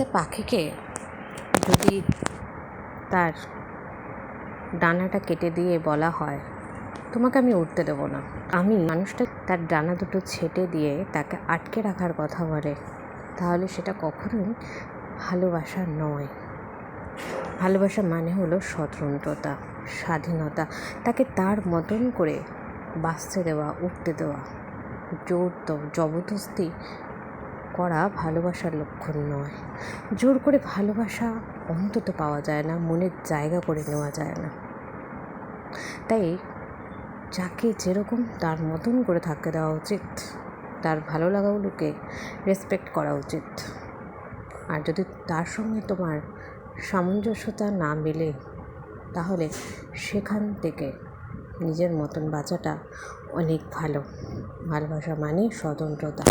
একটা পাখিকে যদি তার ডানাটা কেটে দিয়ে বলা হয়, তোমাকে আমি উড়তে দেবো না। আমি মানুষটা তার ডানা দুটো ছেটে দিয়ে তাকে আটকে রাখার কথা বলে, তাহলে সেটা কখনোই ভালোবাসা নয়। ভালোবাসা মানে হলো স্বতন্ত্রতা, স্বাধীনতা, তাকে তার মতন করে বাঁচতে দেওয়া উঠতে দেওয়া। জোর জবরদস্তি করা ভালোবাসার লক্ষণ নয়। জোর করে ভালোবাসা অন্তত পাওয়া যায় না, মনের জায়গা করে নেওয়া যায় না। তাই যাকে যেরকম তার মতন করে থাকতে দেওয়া উচিত, তার ভালো লাগাগুলোকে রেসপেক্ট করা উচিত। আর যদি তার সঙ্গে তোমার সামঞ্জস্যতা না মেলে, তাহলে সেখান থেকে নিজের মতন বাঁচাটা অনেক ভালো। ভালোবাসা মানে স্বতন্ত্রতা।